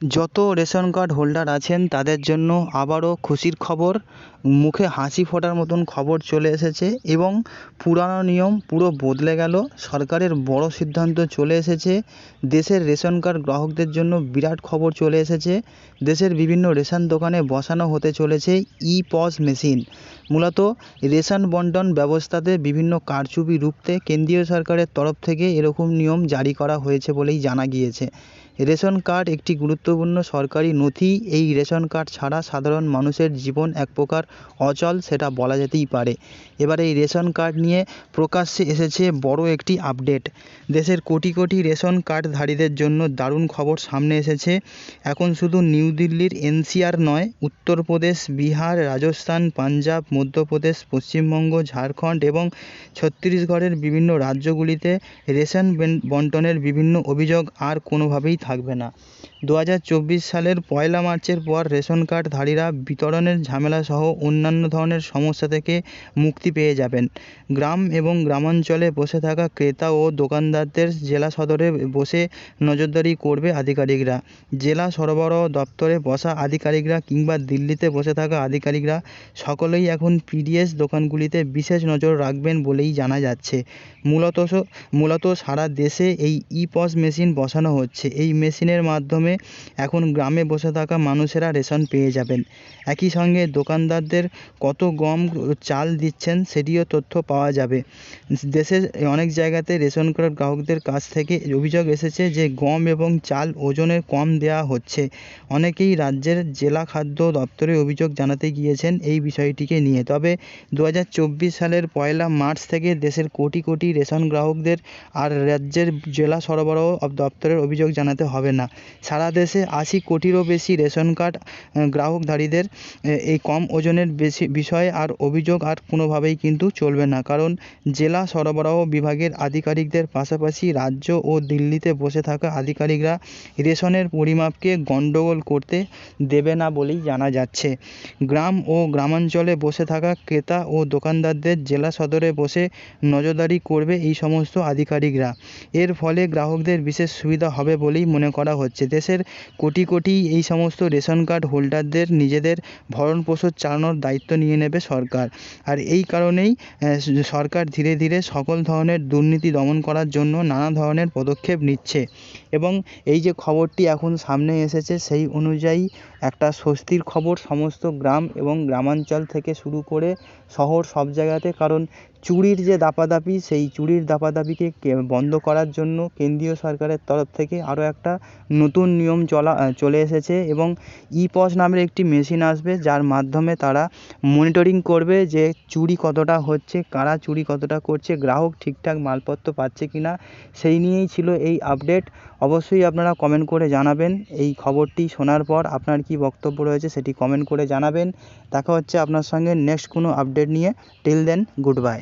যত ration card holder আছেন, তাদের জন্য আবারও খুশির খবর। মুখে হাসি ফোটার মতন খবর চলে এসেছে এবং পুরানো নিয়ম পুরো বদলে গেল। সরকারের বড় সিদ্ধান্ত চলে এসেছে। দেশের রেশন কার্ড গ্রাহকদের জন্য বিরাট খবর চলে এসেছে। দেশের বিভিন্ন রেশন দোকানে বসানো হতে চলেছে ই পস মেশিন। মূলত রেশন বন্টন ব্যবস্থাতে বিভিন্ন কারচুপি রুখতে কেন্দ্রীয় সরকারের তরফ থেকে এরকম নিয়ম জারি করা হয়েছে বলেই জানা গিয়েছে। রেশন কার্ড একটি গুরুত্বপূর্ণ সরকারি নথি। এই রেশন কার্ড ছাড়া সাধারণ মানুষের জীবন এক প্রকার অচল সেটা বলা যেতেই পারে। এবার এই রেশন কার্ড নিয়ে প্রকাশ্যে এসেছে বড় একটি আপডেট। দেশের কোটি কোটি রেশন কার্ডধারীদের জন্য দারুণ খবর সামনে এসেছে। এখন শুধু নিউ দিল্লির এনসিআর নয়, উত্তরপ্রদেশ, বিহার, রাজস্থান, পাঞ্জাব মধ্যপ্রদেশ, পশ্চিমবঙ্গ, ঝাড়খণ্ড এবং ছত্তিশগড়ের বিভিন্ন রাজ্যগুলিতে রেশন বন্টনের বিভিন্ন অভিযোগ আর কোনোভাবেই থাকবে না। দু হাজার চব্বিশ সালের পয়লা মার্চের পর রেশন কার্ডধারীরা বিতরণের ঝামেলা সহ অন্যান্য ধরনের সমস্যা থেকে মুক্তি পেয়ে যাবেন। গ্রাম এবং গ্রামাঞ্চলে বসে থাকা ক্রেতা ও দোকানদারদের জেলা সদরে বসে নজরদারি করবে আধিকারিকরা। জেলা সরবরাহ দপ্তরে বসা আধিকারিকরা কিংবা দিল্লিতে বসে থাকা আধিকারিকরা সকলেই এখন পিডিএস দোকানগুলিতে বিশেষ নজর রাখবেন বলেই জানা যাচ্ছে। মূলত মূলত সারা দেশে এই ই পস মেশিন বসানো হচ্ছে। এই মেশিনের মাধ্যমে এখন গ্রামে বসে থাকা মানুষেরা রেশন পেয়ে যাবেন। একই সঙ্গে দোকানদারদের কত গম চাল দিচ্ছেন সেটিও তথ্য পাওয়া যাবে। দেশের অনেক জায়গাতে রেশন কার্ড গ্রাহকদের কাছ থেকে অভিযোগ এসেছে যে গম এবং চাল ওজনের কম দেওয়া হচ্ছে। অনেকেই রাজ্যের জেলা খাদ্য দপ্তরে অভিযোগ জানাতে গিয়েছেন এই বিষয়টিকে নিয়ে। তবে দু হাজার চব্বিশ সালের পয়লা মার্চ থেকে দেশের কোটি কোটি রেশন গ্রাহকদের আর রাজ্যের জেলা সরবরাহ দপ্তরের অভিযোগ জানাতে হবে না। সারা দেশে আশি কোটিরও বেশি রেশন কার্ড গ্রাহকধারীদের এই কম ওজনের বেশি বিষয়ে আর অভিযোগ আর কোনোভাবেই কিন্তু চলবে না। কারণ জেলা সরবরাহ বিভাগের আধিকারিকদের পাশাপাশি রাজ্য ও দিল্লিতে বসে থাকা আধিকারিকরা রেশনের পরিমাপকে গণ্ডগোল করতে দেবে না বলেই জানা যাচ্ছে। গ্রাম ও গ্রামাঞ্চলে বসে থাকা ক্রেতা ও দোকানদারদের জেলা সদরে বসে নজরদারি করবে এই সমস্ত আধিকারিকরা। এর ফলে গ্রাহকদের বিশেষ সুবিধা হবে বলেই মনে করা হচ্ছে। দেশের কোটি কোটি এই সমস্ত রেশন কার্ড হোল্ডারদের নিজেদের ভরণ পোষণ চালানোর দায়িত্ব নিয়ে নেবে সরকার। আর এই কারণেই সরকার ধীরে ধীরে সকল ধরনের দুর্নীতি দমন করার জন্য নানা ধরনের পদক্ষেপ নিচ্ছে। এবং এই যে খবরটি এখন সামনে এসেছে, সেই অনুযায়ী একটা স্বস্তির খবর সমস্ত গ্রাম এবং গ্রামাঞ্চল থেকে শুরু করে শহর সব জায়গাতে। কারণ চুরির যে দাপাদাপি, সেই চুরির দাপাদাপিকে বন্ধ করার জন্য কেন্দ্রীয় সরকারের তরফ থেকে আরও একটা নতুন নিয়ম চলা চলে এসেছে এবং ই পস নামের একটি মেশিন আসবে যার মাধ্যমে তারা মনিটরিং করবে যে চুরি কতটা হচ্ছে, কারা চুরি কতটা করছে, গ্রাহক ঠিকঠাক মালপত্র পাচ্ছে কি না, সেই নিয়েই ছিল এই আপডেট। অবশ্যই আপনারা কমেন্ট করে জানাবেন। এই খবরটি শোনার পর আপনার কী বক্তব্য রয়েছে সেটি কমেন্ট করে জানাবেন। দেখা হচ্ছে আপনার সঙ্গে নেক্সট কোনো আপডেট নিয়ে। Till then good bye